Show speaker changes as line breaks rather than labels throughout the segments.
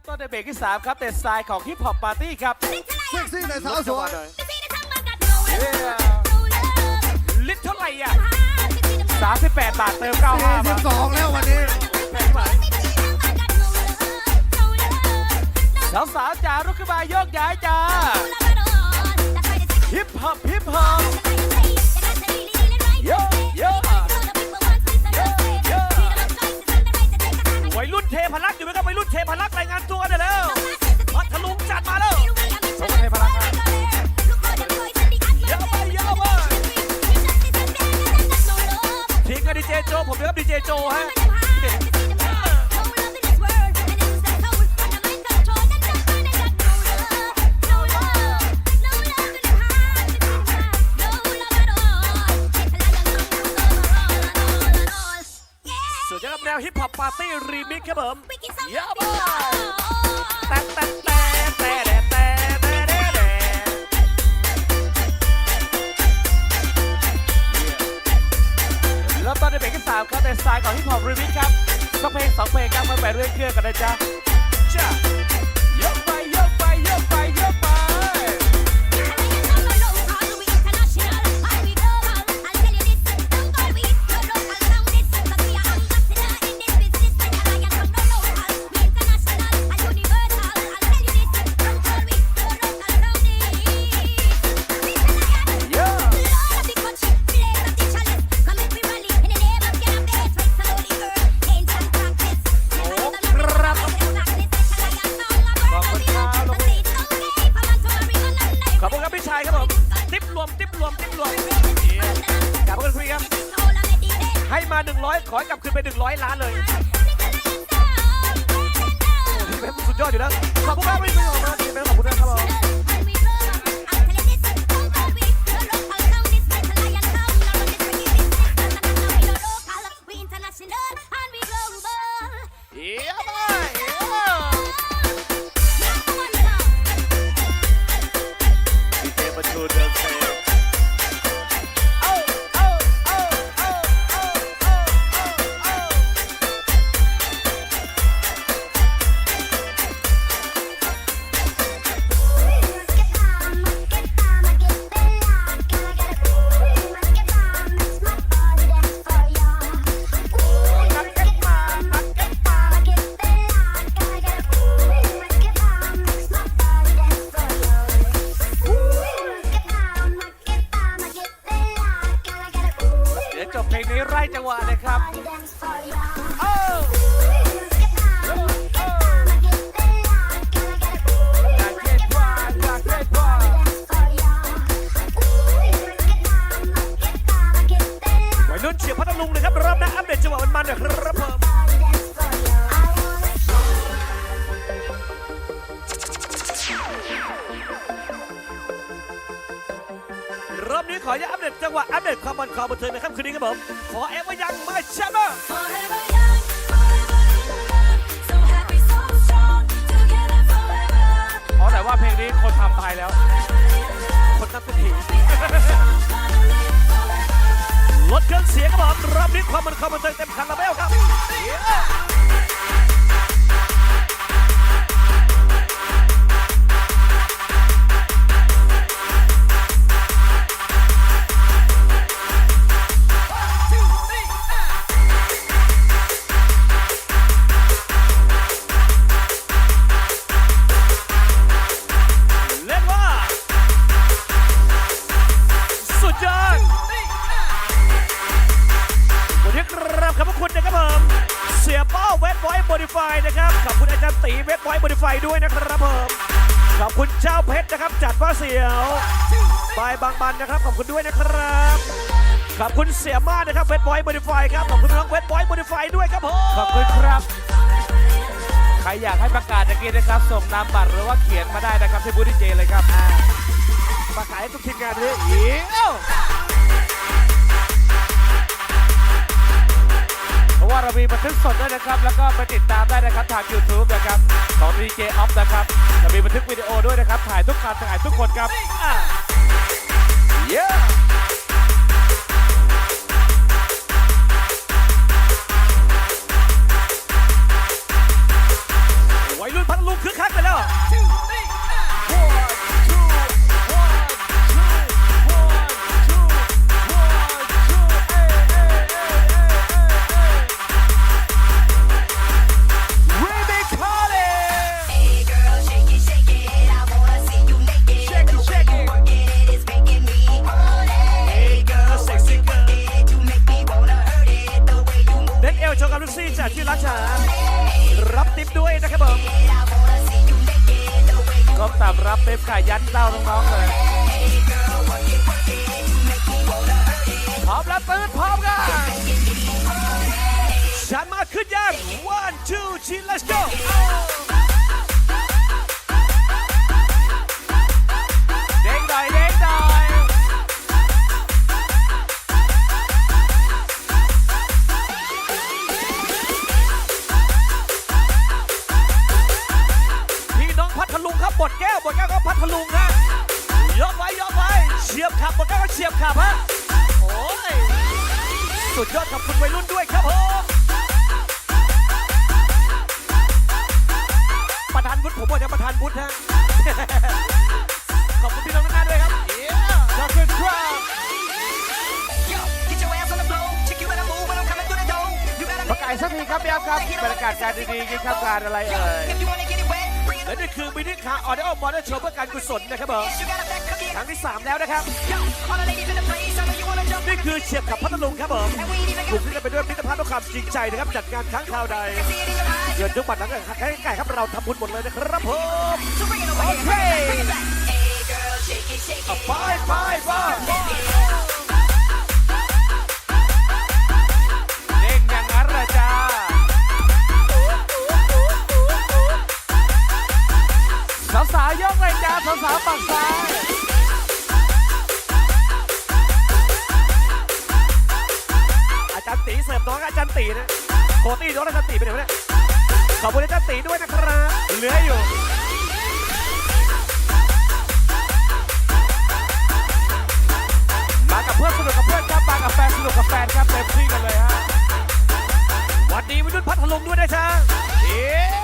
ริ่มต้นในเบรกที่ 3 ครับเด็ดสไตล์ของฮิปฮอปปาร์ตี้ครับ
เซ็กซี่ในสาวสวย
ลิตรเท่าไหร่อะ 38 บาทเติม 95บาท
42 แล้ววันนี้
แพงไหมสาวสาวๆจ๋าลุกขึ้นมาโยกย้ายจ้าฮิปฮอปฮิปฮอปโยโยวั รุ่นเทพลักษณ์อยู่ไหมครับวัยรุ่นเทพลักษณ์รายงานตัวได้แล้วพัทลุงจัดมาแล้วเยอะไปเยอะไปทีมกับดีเจโจผมนะครับดีเจโจฮะ ฮิปฮอปปาร์ตี้รีมิกครับผมเยอะมากแต่แต่แต่แต่แต่แล้วตอนนี้เบรกที่สามครับแต่สายล์ของฮิปฮอปรีมิกครับสองเพลงสองเพลงกันมาไปเรื่อยเครื่องกันนะจ๊ะจ้าเยอะ ขอให้กลับคืนไป 100 ล้านเลย ครับผมขอแอปว่ายังไม่ใช่ไหม
Forever young, forever in love, so happy, so strong, together forever.
อ๋อแต่ว่าเพลงนี้คนทำตายแล้วคนนับเป็นผีลดเครื่องเสียงครับผมรอบนี้ความมันความบันเทิงเต็มคันละเบลครับ ดิฟายด้วยนะครับผมขอบคุณเจ้าเพชรนะครับ จัดว่าเสียวบายบางบันนะครับขอบคุณด้วยนะครับขอบคุณเสียมานะครับเวทไวท์โมดิฟายครับขอบคุณน้องเวทไวท์โมดิฟายด้วยครับผมขอบคุณครับใครอยากให้ประกาศตะกี้นะครับ ส่งนามบัตรหรือว่าเขียนมาได้นะครับที่บูธดีเจเลยครับอ่ามาขายให้ทุกทีมงานเลยเยี่ ว่าเรามีบันทึกสดด้วยนะครับ แล้วก็ไปติดตามได้นะครับทาง YouTube นะครับของดีเจออฟนะครับเรามีบันทึกวิดีโอด้วยนะครับ ถ่ายทุกคันถ่ายทุกคนครับเย้ วัยรุ่น
รุ่นพัทลุงคึกคักไปแล้ว บบดแก้วบดแก้วก็พัทลุงฮะยกไว้ยกไว้เฉียบขับบดแก้วก็เฉียบขับฮะโอ้ยสุดยอดขอบคุณวัยรุ่นด้วยครับผมประธานวุฒิผมบอกจะประธานวุฒิฮะขอบคุณพี่น้องทุกท่านด้วยครับขอบคุณครับ
Yo, get your ass on the floor. Check you when I move when I'm coming through the door. You gotta
ประกาศสักทีครับพี่แอฟครับบรรยากาศการดีๆกินข้าวการอะไรเอ่ย และ
up.
นี่คือมินิคาร์ออเดอร์มอเตอร์โชว์เพื่อการกุศลนะครับผม
You got a fat cookie.
ครั้งที่ 3 แล้วนะครับ
Yo, all the ladies in the place, I know you wanna jump.
นี่คือเฉียบขับพัทลุงครับผม
And we ain't even
กลุ่ม
got
ที่จะไปด้วยมิตรภาพและความจริงใจนะครับ จัดงานครั้งคราวใด
see it in your eyes.
เงินทุกบาททั้งใกล้ๆครับเราทำบุญหมดเลยนะครับผม
So bring it over า
สากซ้าย อาจารย์ตีเสิร์ฟน้องอาจารย์ตีนะโคตี้น้องอาจารย์ตีไปไหนวะเนี่ยขอบคุณอาจารย์ตีด้วยนะครับเหลืออยู่มากับเพื่อนสนุกกับเพื่อนครับมากับแฟนสนุกกับแฟนครับเต็มที่กันเลยฮะหวันดีวิรุ่นพัทลุงด้วยนะจ๊ะเดี๋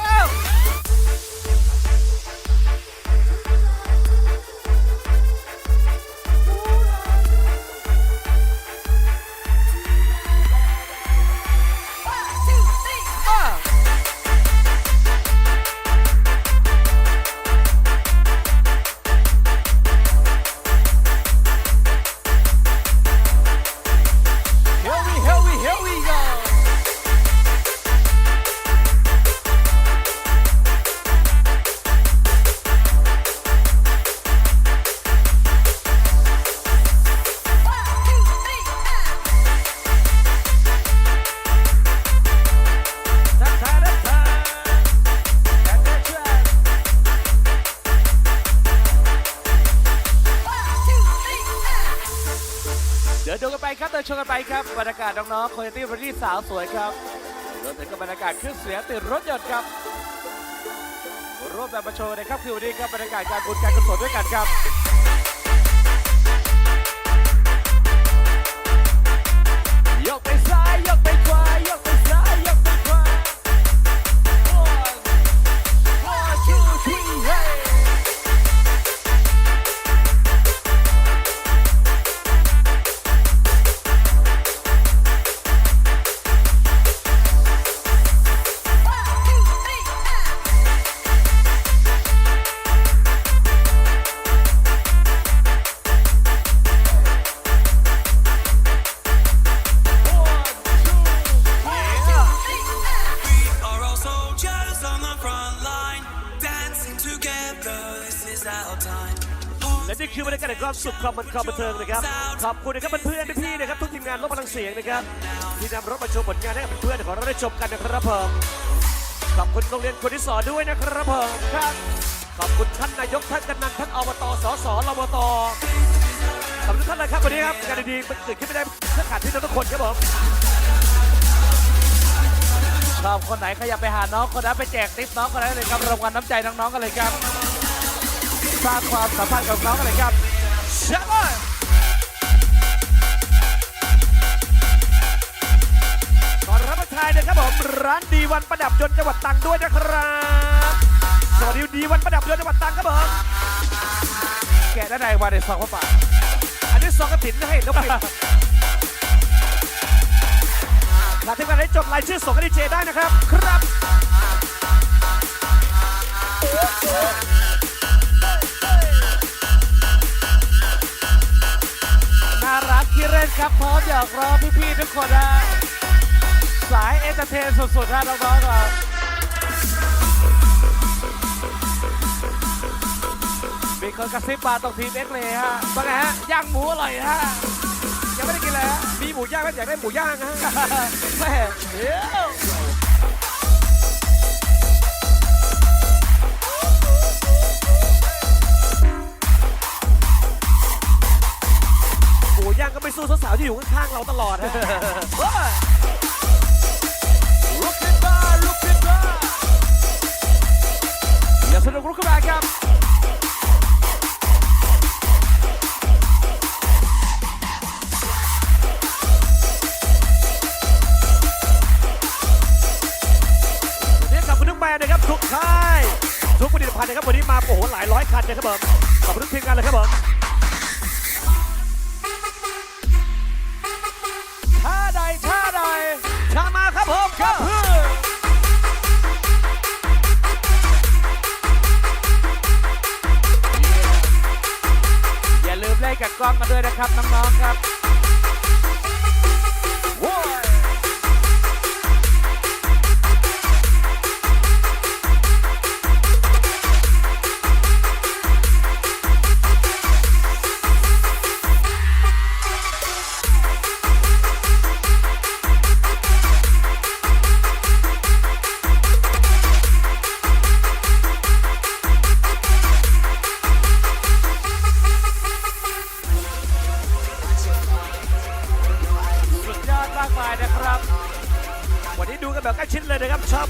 องคอยตี้บริสาวสวยครับรวมถึงกับบรรยากาศเครื่องเสียงติดรถยนต์ครับร่วมแบบมาโชว์ในครับคือวันนี้ครับบรรยากาศการบุญการกุศลด้วยกันครับ ความสุขความบันความบันเทิงนะครับ ขอบคุณนะครับเพื่อนๆพี่ๆนะครับทุกทีมงานรถพลังเสียงนะครับที่นำรถมาโชว์ผลงานให้กับเพื่อนๆของเราได้ชมกันนะครับผมขอบคุณโรงเรียนคนที่สอนด้วยนะครับผมครับ ขอบคุณท่านนายกท่านกำนันท่านอบตสสรบตขอบคุณทุกท่านเลยครับวันนี้ครับงานดีๆมันเกิดขึ้นไม่ได้เพื่อขาดที่ทุกคนครับผม
ชอบคนไหนขยับไปหาน้องคนนั้นไปแจกติ๊บน้องคนนั้นเลยครับรางวัลน้ำใจน้องๆกันเลยครับสร้างความสัมพันธ์กับน้องกันเลยครับ
ใช่ไหม ขอรับประทานนะครับผม ร้านดีวันประดับยนต์จังหวัดตรังด้วยนะครับ สวัสดีดีวันประดับเดือนจังหวัดตรังครับผม
แกะด้านในมาในซองเข้าปาก
อันนี้สองกระถินให้แล้วปิดหลังที่การได้จดรายชื่อส่งให้ดีเจได้นะครับ ครับ
ล่นครับพร้อมอยากรอพี่ๆทุกคนนะสายเอนเตอร์เทนสุดๆนะน้องๆครับมีคนกระซิบมาตรงทีมเอ็กเลยฮะว่าไงฮะย่างหมูอร่อยฮะยังไม่ได้กินเลยฮะ
มีหมูย่างไหมอยากได้หมูย่างฮะ
แม่เดี๋ยว
สู้สาวๆที่อยู่ข้างๆเราตลอดนะว้า
ลุกขึ้นมาลุกขึ้นมาอย่าสนุกลุกขึ้นมาครับ
วันนี้ขอบคุณทุกแบรนด์นะครับทุกค่ายทุกผลิตภัณฑ์นะครับวันนี้มาโอ้โหหลายร้อยคันนะครับผมขอบคุณทุกทีมงานเลยครับผม
กันด้วยนะครับน้องๆครับ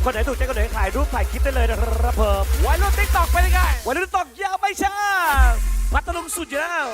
ครับ
ชอบคนไหนถูกใจคนไหนถ่ายรูปถ่ายคลิปได้เลยนะครับผม
วัยรุ่นติ๊กตอกเป็นยังไง
วันนี้ตอกยาวไม่ช้าพัทลุงสุดอยู่แล้ว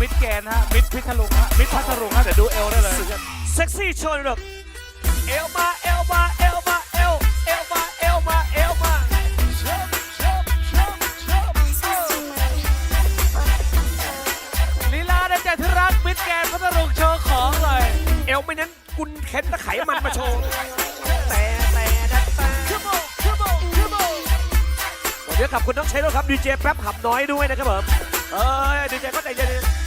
มิด
แกนฮะ มิดพิ
ทลุ
ง
ฮะ มิดพัทลุงฮะ เดี๋ยวดูเอลได้เลย
เซ็กซี่โชว์หน่อยเอลมา เอลมา เอลมา เอล เอลมา เอลมา เอลมาชอบชอบชอบชอบ
ลีลาในใจที่รักมิดแกนพัทลุงโชว์ของหน่อย
เอลไม่นั้นกุนเข็นตะไขมันมาโชว์แต่แต่แต่แต่
Come on Come on Come on
เดี๋ยวขอบคุณน้องเชนด้วยครับดีเจแป๊บหับน้อยด้วยนะครับผมเอ้ยดีเจก็ใจเย็น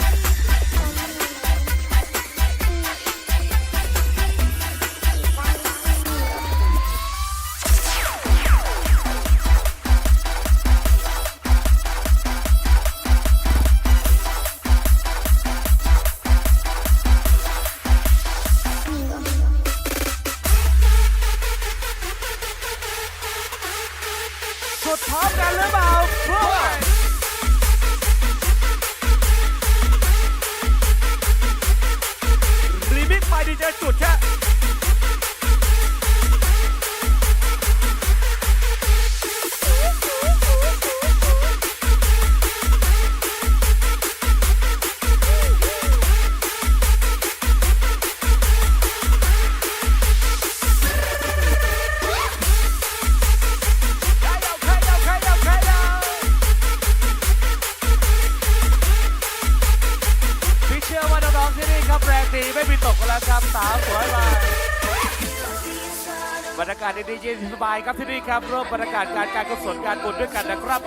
บรรยากาศดีๆเย็นสบายครับที่นี่ครับร่วมบรรยากาศการการกุศลการบุญด้วยกันนะครับ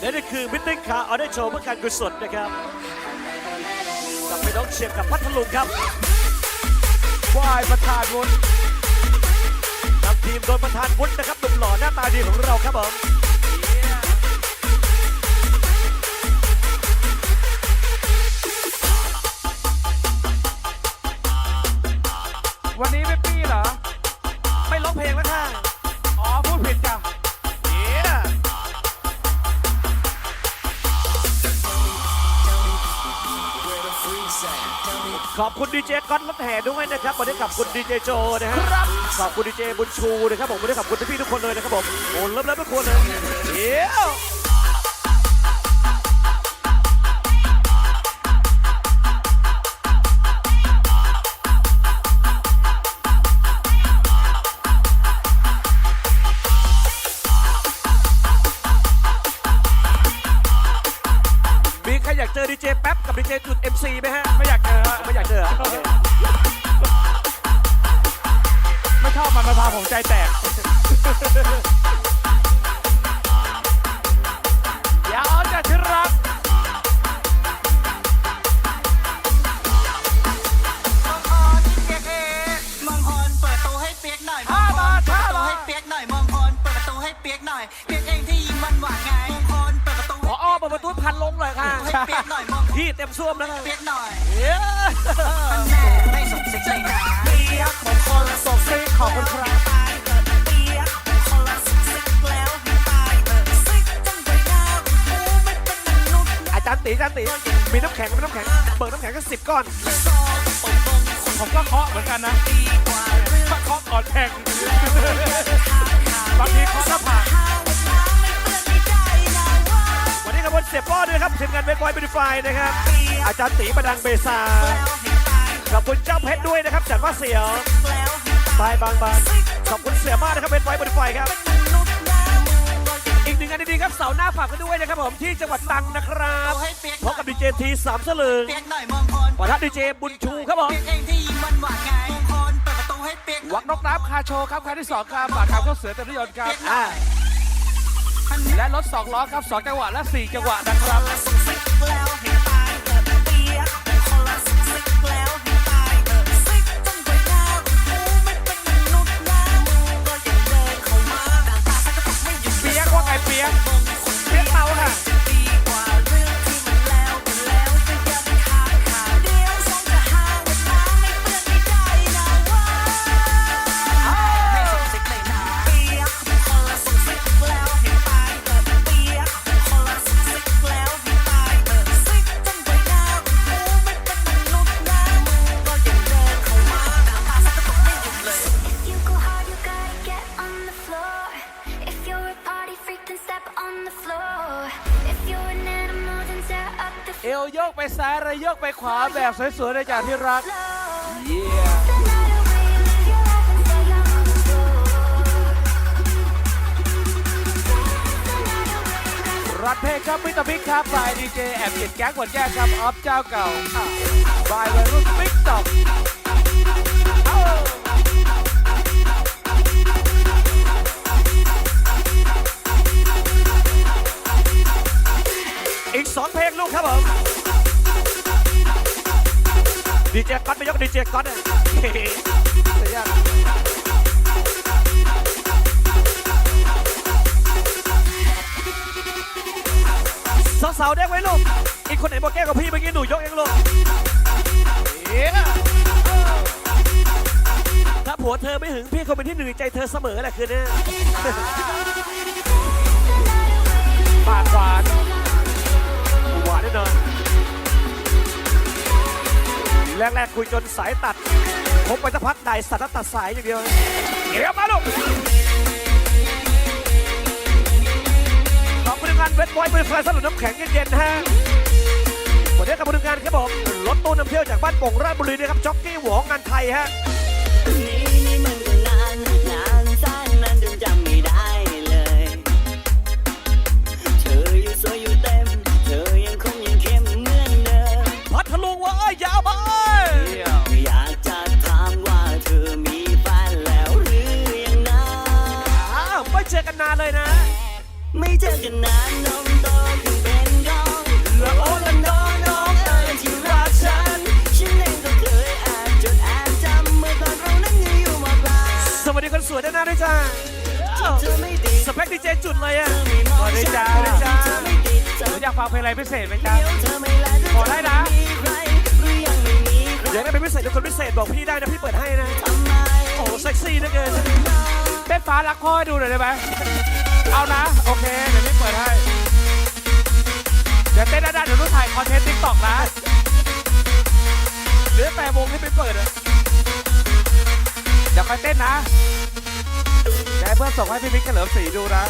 และนี่คือมิทติ้งคาร์ออเดอร์โชว์เพื่อการกุศลนะครับกับไปน้องเชียงกับพัทลุงครับ
วายประธานวุฒิ
นำทีมโดยประธานวุฒินะครับหนุ่มหล่อหน้าตาดีของเราครับผม ขอบคุณดีเจก๊อตรถแห่ด้วยนะครับวันนี้ขอบคุณดีเจโจนะฮะขอบคุณดีเจบุญชูนะครับผมวันนี้ขอบคุณพี่ๆทุกคนเลยนะครับผมโอ้เริ่มแล้วทุกคนเลยเดี๋ยว ขอ
บคุณครับตายเกิดเปียกมองพรส่งซิกแล้วให้ตายเกิดซิกจังไปดาวกูไม่เป็นมนุษย์
อาจารย์ตีอาจารย์ตีมีน้ำแข็งมีน้ำแข็งเบิกน้ำแข็งก็สิบก้อน
ซองปกป้อง
ผมก็เคาะเหมือนกันนะ
ดีกว่าเรื่อง
ถ้าเคาะก่อนแข่งบางทีเคาะหน้าผาก
หาว่าน้ำไม่เปื้อนไม่ได้นะว่า
วันนี้ขบวนเสียป้อด้วยนะครับทีมงานเวทบอยบิฟายนะครับ อาจารย์ตีประดังเบซา
แล้วให้ตาย
ขอบคุณเจ้าเพชรด้วยนะครับจัดว่าเสียว
แล้วให้ตาย
บายบางบางขอบคุณเสียมากนะครับเวทบอยบิฟายครับ
มนุษย์นะมึงก็จะ
อีกหนึ่งงานดีๆครับเสาร์หน้าฝากกันด้วยนะครับผมที่จังหวัดตรังนะครับ
ให้เปียก
พบกับดีเจทีสามสลึง
เปียกหน่อยมองพร
ปะทะดีเจบุญชูครับผม
เปียกเองที่ยิงมันหวานไงมองพรเปิดประตูให้เปียก
วักนกน้ำคาโชว์ครับครั้งที่สองครับบาทครับเข้าเสือเต็มรถยนต์ครับ
อ่า
และรถสองล้อครับสองจังหวะและสี่จังหวะนะครับ
ย เอว
โยกไปซ้ายระโยกไปขวาแบบสวยๆเลยจ้ะที่รัก เยี่รัดเพลงครับมิสตร์บิ๊กครับบายดีเจแอบเก็ดแก๊งหมดแก้ครับออฟเจ้าเก่าบายวัยรุ่นบิ๊กต็อก
อีกสองเพลงลูกครับผม ดีเจก๊อตไปยกดีเจก๊อตอะเฮ้สุดยอดสาวๆเด้งไว้ลูก อีกคนไหนบอกแก้กับพี่เมื่อกี้หนูยกเองลูกถ้าผัวเธอไม่หึงพี่คงเป็นที่หนึ่งในใจเธอเสมอแหละคืนนี้
ปากหวาน
หวานแน่นอน แรกๆคุยจนสายตัดผมไปสักพักได้สัตว์ตัดสายอย่างเดียวเดี๋ยวมาลูกขอบคุณงานเวทบอยบริษัทสนุนน้ำแข็งเย็นๆฮะวันนี้กับพนักงานครับผมรถตู้นำเที่ยวจากบ้านโป่งราชบุรีนะครับจ็อกกี้หวองงานไทยฮะ
เจอกันนานนมโตขึ้นเป็นกองแล้วโอ้ละน้องน้องเอ๋ยที่รักฉันฉันเองก็เคยแอบจดแอบจำเมื่อตอนเรานั้นยังอยู่มาปลาย
สวัสดีคนสวยด้านหน้าด้วยจ้า
เธอไม่ติด
สเปคดีเจจุดเลยอะ
เธอไดี
จ้า
ฉันเธอไดเธ
ห
อ
นูอยากฟังเพลงอะไรพิเศษไหมจ๊ะ
เดี๋ยวเธอไม่แลเธอ
ขอได้นะ
จมีหรือยังไม่มีใคร
อยากได้เป็นพิเศษหรือคนพิเศษบอกพี่ได้นะพี่เปิดให้นะโอ้โหเซ็กซี่เลือเกิน
เต้นฟ้ารักพ่อให้ดูหน่อยได้ไหม เอานะ โอเค เดี๋ยวพี่เปิดให้ เดี๋ยวเต้นได้ๆเดี๋ยวรู้ถ่ายคอนเทนต์ติ๊กต็อกนะ
หรือแต่วงที่ไปเปิดอะ
เดี๋ยวค่อยเต้นนะเดี๋ยวให้เพื่อนส่งให้พี่มิกเฉลิมศรีดูนะ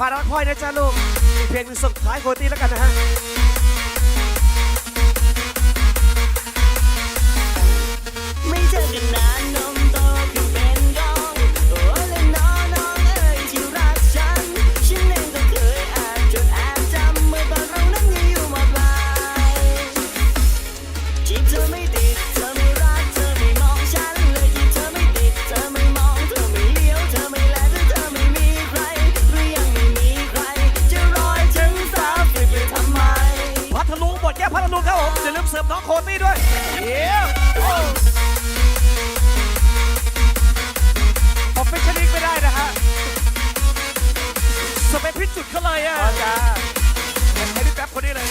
เดี๋ยวพี่จัดฟารักพ่อยนะจ้าลูก เพลงหนึงส่งท้ายโคตี้แล้วกันนะฮะ
ส
เปคพี่จุดเขาเลยอะ
อ๋อจ้า
ให้พี่แป๊บคนนี้เลย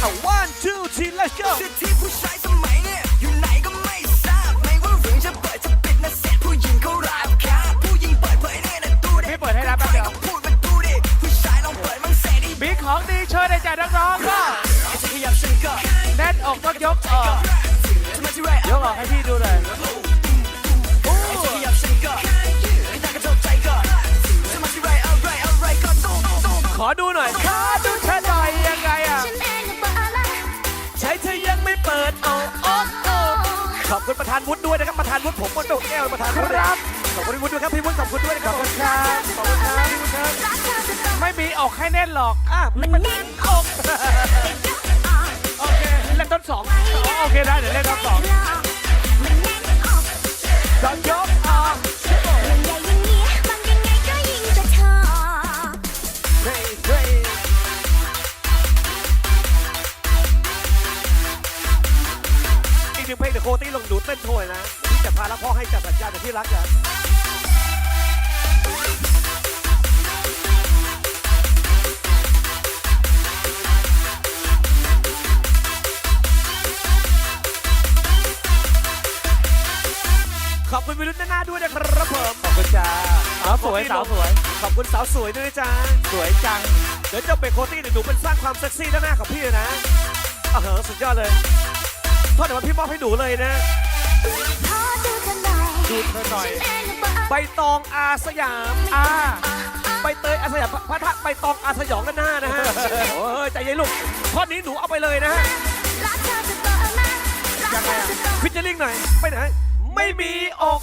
เอา one two three let's go
สิทธิผู้ชายสมัยเนี่ยอยู่ไหนก็ไม่ทราบไม่ว่าเรื่องจะเปิดจะปิดนะเสร็จผู้หญิงเขาราบคาบผู้หญิงเปิดเผยเนี่ยนะตู้เด็
พี่เปิดให้แล้วแป๊บเดียว
ก็พูดมาดูดิผู้ชายลองเปิดมั่งเสร็จดิ
มีของดีช่วยได้จากน้องๆก็
จะขยับฉันก็
แน่นอกต้องยกออก
จะมาที่ไร
ยกออกให้พี่ดูหน่อย
ขอ
ดูหน่อย
ข้าดูเธอหน่อยยังไงอะ
ฉันเองก็เปิดละ
ใช้เธอยังไม่เปิดโอ้โอ้โอ้ขอบคุณประธานวุฒิด้วยนะครับประธานวุฒิผมบนโดกแก้วประธานวุฒิ
ครับ
ขอบคุณพี่วุฒิด้วยครับพี่วุฒิขอบคุณด้วยนะครับขอบคุณค
ค
รั
รั
บบ
ขอบคุณครับพี่วุฒิครับ
รักเธอจะต้อง
ไม่มีออกให้แน่นหรอก
อะ
มันแน่นอก
โอเคเล่นต้นสองอ๋อโอเคได้เดี๋ยวเล่นต้นสอง
มันแน่นอก
ต้องยก
นึ่ง
เพลงเดี๋ยวโคตี้ลงดูเต้นโชยนะที่จะพาแล้วพ่อให้จัดสัญญาณกับที่รักกันขอบคุณวิรุณหน้าด้วยนะครับผม
ขอบคุณจ้าสาวสวยสาวสวย
ขอบคุณสาวสวยด้วยนะจ๊ะ
สวยจัง
เดี๋ยวเจ้าเบรกโคตี้เนี่ยหนูเป็นสร้างความเซ็กซี่ด้านหน้าของพี่เลยนะเออสุดยอดเลย เพราะเดี๋ยวพี่มอบให้หนูเลยนะ
ดูเธอหน่อย
ใบตองอาสยาม
อา
ใบเตยอาสยามพระทักใบตองอาสยองด้านหน้านะฮะโอ้ยใจเย็นลูกข้อนี้หนูเอาไปเลยนะฮะ
รักเธอจะเปิดมารักเธอจะต้อง
ฟิชเชอร์ลิงหน่อยไปไหนไม่มีอก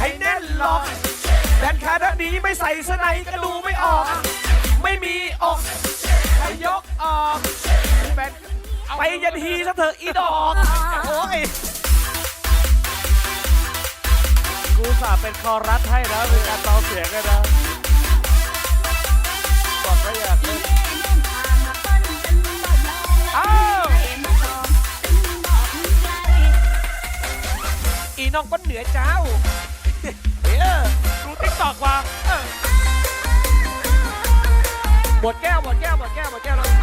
ให้แน่นล็อกแดนขาด้านนี้ไม่ใส่สไนก็ดูไม่ออก ไม่มีอก
ให้ยกออกแบน
ไปยันฮีซะเถอะอีดอกโอ้ย
กูสาเป็นคอรัสให้แล้วเป็นกาเตาเสียงเลยนะก่อนก็อยากเล่นอ้าว
อีน้องก็เหนือเจ้า
เฮ้ยรู้ติ๊กตอกว่าหมดแก้วหมดแก้วหมดแก้วหมดแก้วแล้ว